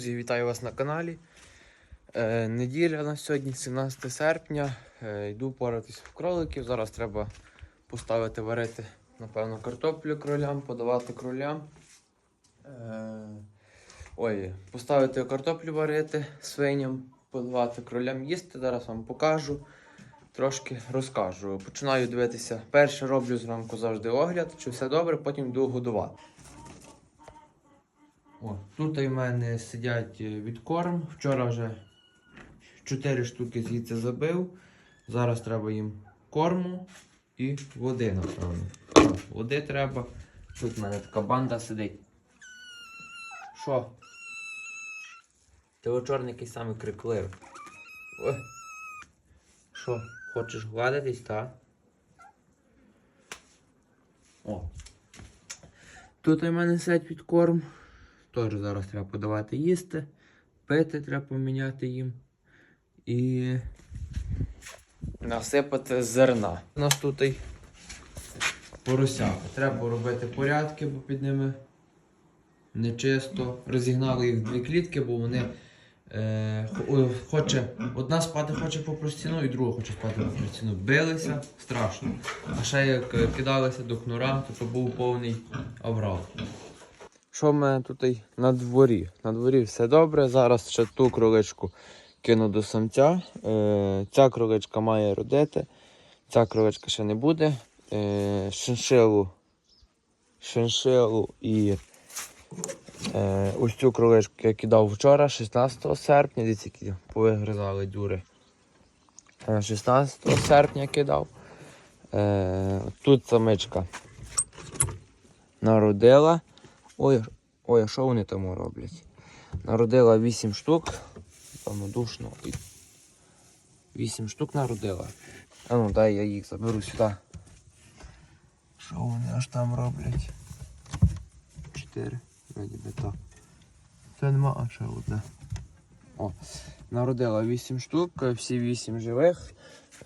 Друзі, вітаю вас на каналі. Е, неділя на сьогодні, 17 серпня. Е, йду поратись в кроликів. Зараз треба поставити варити, напевно, картоплю кролям, подавати кролям. Е, ой, поставити картоплю варити свиням, подавати кролям їсти. Зараз вам покажу. Трошки розкажу. Починаю дивитися. Перше роблю зранку завжди огляд, чи все добре, потім йду годувати. О, тут у мене сидять е, відкорм. Вчора вже 4 штуки звідси забив. Зараз треба їм корму і води, напевно. Води треба. Тут в мене така банда сидить. Що? Ти чорний якийсь самий крикливий. Що, хочеш гладитись, так? О. Тут у мене сидять відкорм. Теж зараз треба подавати їсти, пити треба поміняти їм і насипати зерна. У нас тут і поросята. Треба робити порядки, бо під ними нечисто. Розігнали їх в дві клітки, бо вони е, хоче, одна спати хоче по простіну і друга хоче спати по простіну. Билися страшно. А ще як е, кидалися до кнура, то, то був повний аврал. Що в мене тут на дворі? На дворі все добре. Зараз ще ту кроличку кину до самця. Е, ця кроличка має родити, ця кроличка ще не буде. Е, шиншилу, шиншилу і е, ось цю кроличку я кидав вчора, 16 серпня. Дивіться, які повигризали дюри. Е, 16 серпня кидав. Е, тут самичка народила. Ой, ой, а що вони там роблять? Народила 8 штук. Певно, душно. 8 штук народила. А ну дай я їх заберу сюди. Що вони аж там роблять? 4. Вроді би так. Це нема, а ще одне. О, народила 8 штук, всі 8 живих.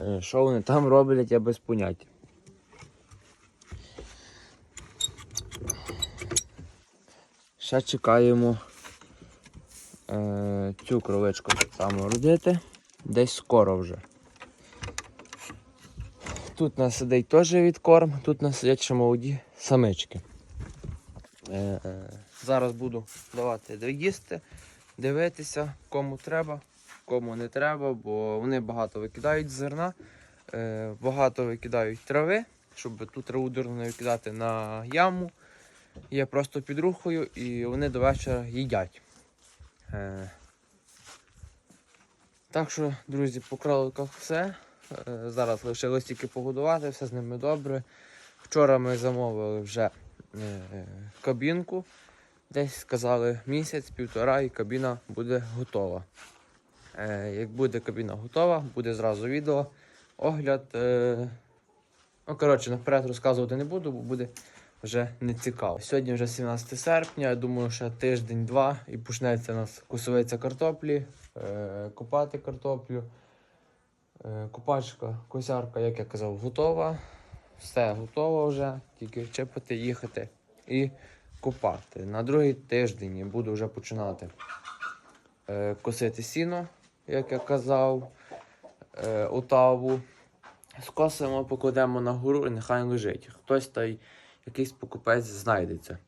Е, Що вони там роблять, я без поняття. Ще чекаємо е, цю кроличку так само родити. Десь скоро вже. Тут нас сидить теж відкорм, тут у нас сидять ще молоді самички. Е, е, зараз буду давати доїсти, дивитися, кому треба, кому не треба, бо вони багато викидають зерна, е, багато викидають трави, щоб ту траву дурно не викидати на яму є просто під рухою і вони до вечора їдять. Е, так що, друзі, по кроликах все. Е, зараз лишилось тільки погодувати, все з ними добре. Вчора ми замовили вже е, кабінку. Десь сказали місяць-півтора і кабіна буде готова. Як буде кабіна готова, буде зразу відео, огляд. Ну, коротше, наперед розказувати не буду, бо буде вже не цікаво. Сьогодні вже 17 серпня, я думаю, ще тиждень-два і почнеться у нас кусовиця картоплі, е, копати картоплю. Е, копачка, косярка, як я казав, готова. Все готово вже, тільки чепити, їхати і копати. На другий тиждень я буду вже починати е, косити сіно, як я казав, е, отаву. Скосимо, покладемо на гору і нехай лежить. Хтось та й якийсь покупець знайдеться.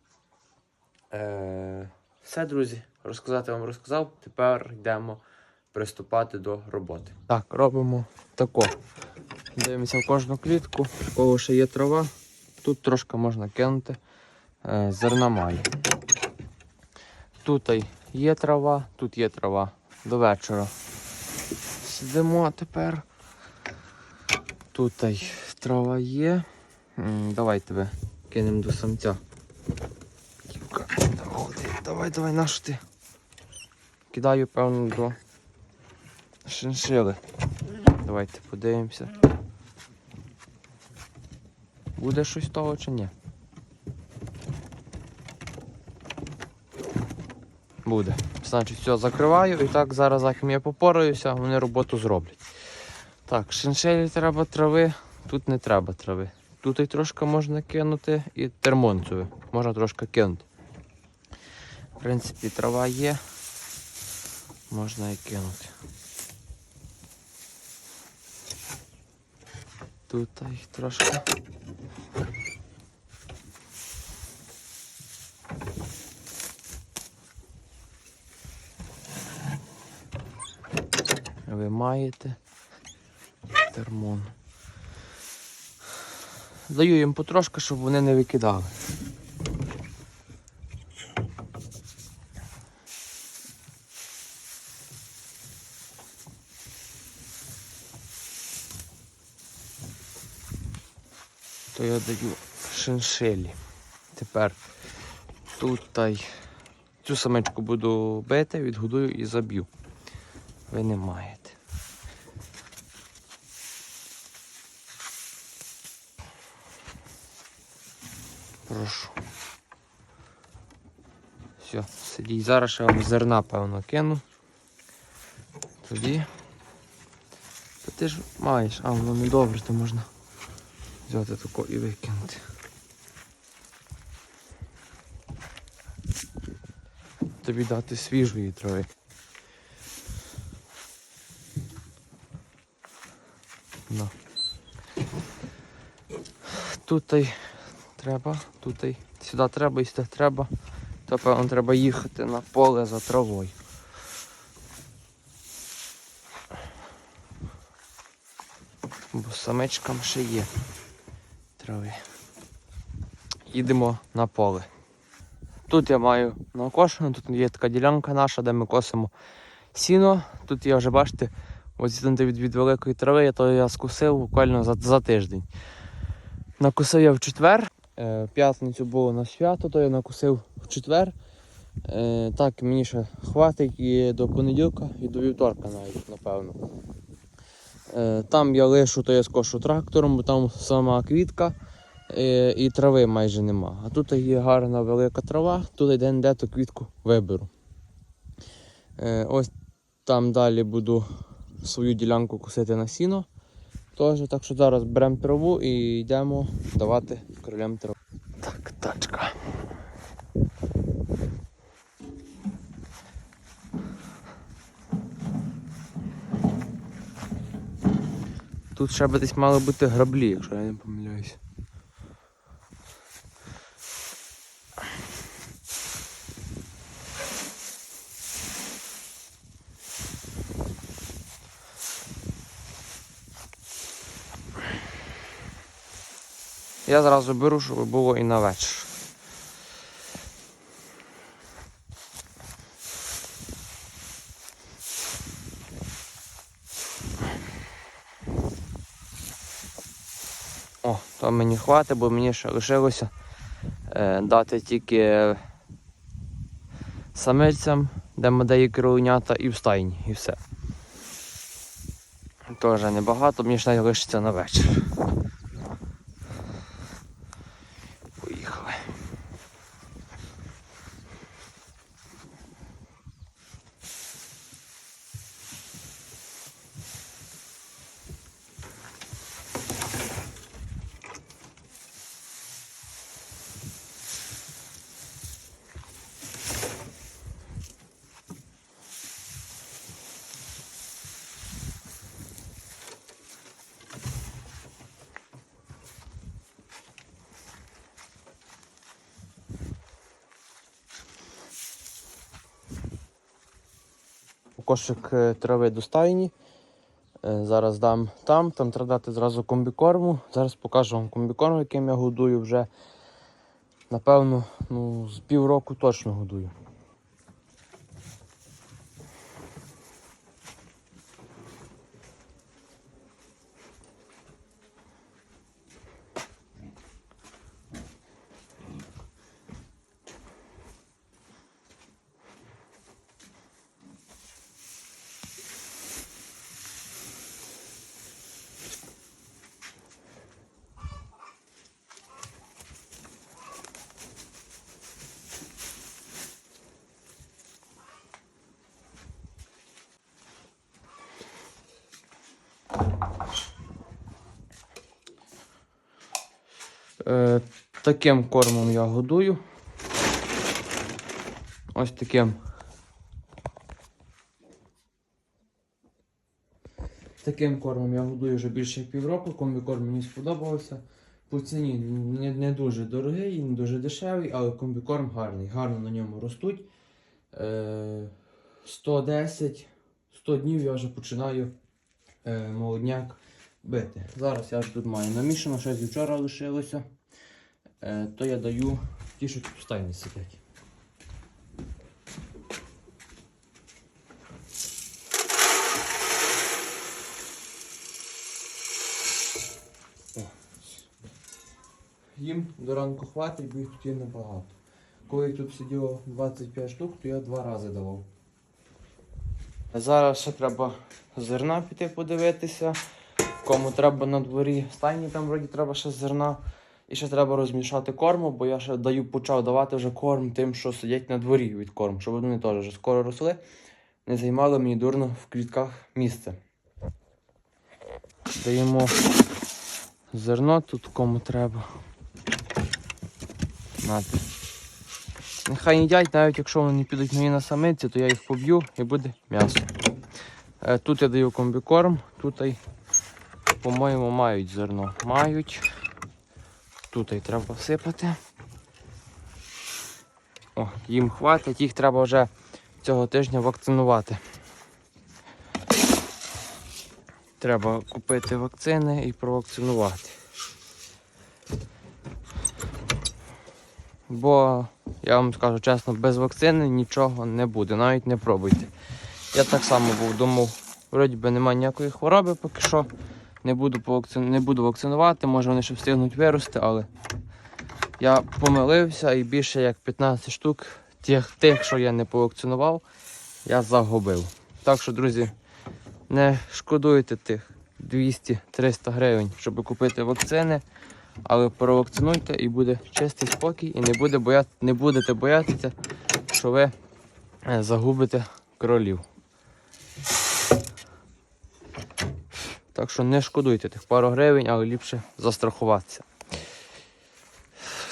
Е, все, друзі, розказати вам розказав. Тепер йдемо приступати до роботи. Так, робимо тако. Дивимося в кожну клітку, в кого ще є трава. Тут трошки можна кинути. Е, зерна має. Тут є трава, тут є трава. До вечора. Сидимо тепер. Тут трава є. М, Давай тебе кинемо до самця. Давай, давай, наш ти. Кидаю, певно, до шиншили. Давайте подивимося. Буде щось того чи ні? Буде. Значить, все, закриваю і так зараз, як я попораюся, вони роботу зроблять. Так, шиншилі треба трави, тут не треба трави. Тут трошки можна кинути і термонцеві можна трошки кинути. В принципі, трава є. можна і кинути. Тут їх трошки. Ви маєте термон. Даю їм потрошки, щоб вони не викидали. То я даю шиншилі. Тепер тут та й цю самичку буду бити, відгодую і заб'ю. Ви не маєте. Прошу. Все, сидіть. Зараз ще вам зерна, певно, кину. Тоді. Та ти ж маєш, а воно не добре, то можна взяти тако і викинути. Тобі дати свіжої трави. На. Тут й треба, тут й сюди треба і сюди треба. То певно треба їхати на поле за травою. Бо самичкам ще є трави. Їдемо на поле. Тут я маю накошено, тут є така ділянка наша, де ми косимо сіно. Тут я вже бачите, ось від, від великої трави, то я скусив буквально за, за тиждень. Накусив я в четвер. Е, п'ятницю було на свято, то я накусив в четвер. Е, так, мені ще хватить і до понеділка, і до вівторка навіть, напевно. Е, там я лишу, то я скошу трактором, бо там сама квітка і трави майже нема. А тут є гарна велика трава, тут де де то квітку виберу. Ось там далі буду свою ділянку косити на сіно. Тож, так що зараз беремо траву і йдемо давати кролям траву. Так, тачка. Тут ще би десь мали бути граблі, якщо я не помиляюсь. Я зразу беру, щоб було і на вечір. О, то мені хватить, бо мені ще лишилося е, дати тільки самицям, де модеї кроленята і в стайні, і все. Теж небагато, мені ще лишиться на вечір. Кошик е, трави до стайні. Е, Зараз дам там, там треба дати зразу комбікорму. Зараз покажу вам комбікорм, яким я годую вже. Напевно, ну, з півроку точно годую. Е, таким кормом я годую. Ось таким таким кормом я годую вже більше півроку. Комбікорм мені сподобався. По ціні не, не дуже дорогий, не дуже дешевий, але комбікорм гарний. Гарно на ньому ростуть. Е, 110, 100 днів я вже починаю е, молодняк бити. Зараз я тут маю намішано, ще з вчора лишилося. Е, то я даю ті, що тут в стайні сидять. Їм до ранку хватить, бо їх тут є небагато. Коли тут сиділо 25 штук, то я два рази давав. Зараз ще треба зерна піти подивитися. Кому треба на дворі стайні, там вроді треба ще зерна. І ще треба розмішати корму, бо я ще даю, почав давати вже корм тим, що сидять на дворі від корму, щоб вони теж вже скоро росли, не займали мені дурно в клітках місце. Даємо зерно тут кому треба. Нате. Нехай їдять, навіть якщо вони підуть мені на самиці, то я їх поб'ю і буде м'ясо. Е, Тут я даю комбікорм, тут, по-моєму, мають зерно. Мають. Тут й треба всипати. О, їм хватить, їх треба вже цього тижня вакцинувати. Треба купити вакцини і провакцинувати. Бо я вам скажу чесно, без вакцини нічого не буде, навіть не пробуйте. Я так само був думав, вроді би немає ніякої хвороби поки що. Не буду, повакци... не буду вакцинувати, може вони ще встигнуть вирости, але я помилився і більше як 15 штук тих, тих, що я не повакцинував, я загубив. Так що, друзі, не шкодуйте тих 200-300 гривень, щоб купити вакцини. Але провакцинуйте і буде чистий спокій, і не, буде боя... не будете боятися, що ви е, загубите кролів. Так що не шкодуйте тих пару гривень, але ліпше застрахуватися.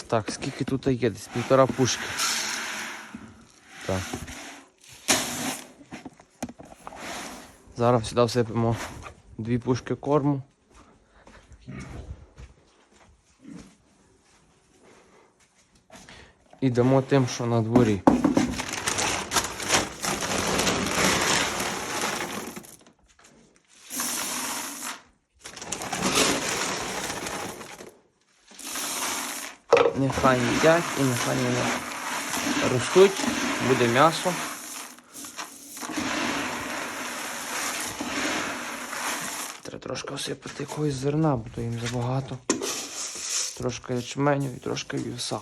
Так, скільки тут є? Десь півтора пушки. Так. Зараз сюди всипемо дві пушки корму. І дамо тим, що на дворі. Нехай їдять і нехай вони ростуть, буде м'ясо. Треба трошки осипати якогось зерна, бо то їм забагато. Трошки ячменю і трошки вівса.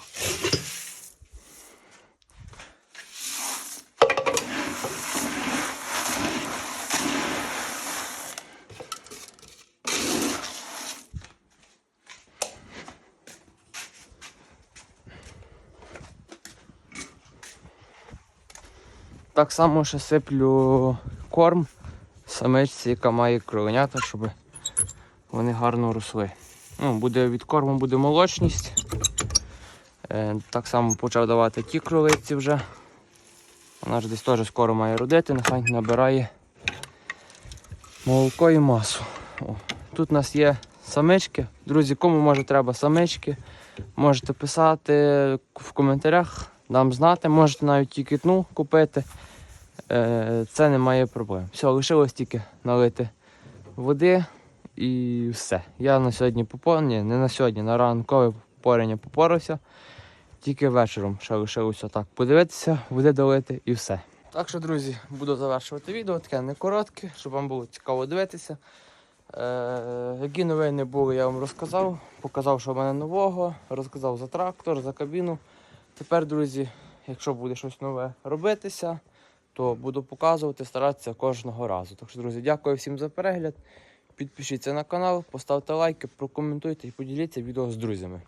Так само ще сиплю корм самичці, яка має кровенята, щоб вони гарно росли. Ну, буде від корму буде молочність. Е, так само почав давати ті кролиці вже. Вона ж десь теж скоро має родити, нехай набирає молоко і масу. О, тут у нас є самички. Друзі, кому може треба самички, можете писати в коментарях, дам знати, можете навіть тільки тну купити. Е, Це немає проблем. Все, лишилось тільки налити води і все. Я на сьогодні попорання, не на сьогодні, на ранкове попорення попорався. Тільки вечором ще лишилося так подивитися, води долити і все. Так що, друзі, буду завершувати відео, таке не коротке, щоб вам було цікаво дивитися. Е, які новини були, я вам розказав. Показав, що в мене нового, розказав за трактор, за кабіну. Тепер, друзі, якщо буде щось нове робитися, то буду показувати, старатися кожного разу. Так що, друзі, дякую всім за перегляд. Підпишіться на канал, поставте лайки, прокоментуйте і поділіться відео з друзями.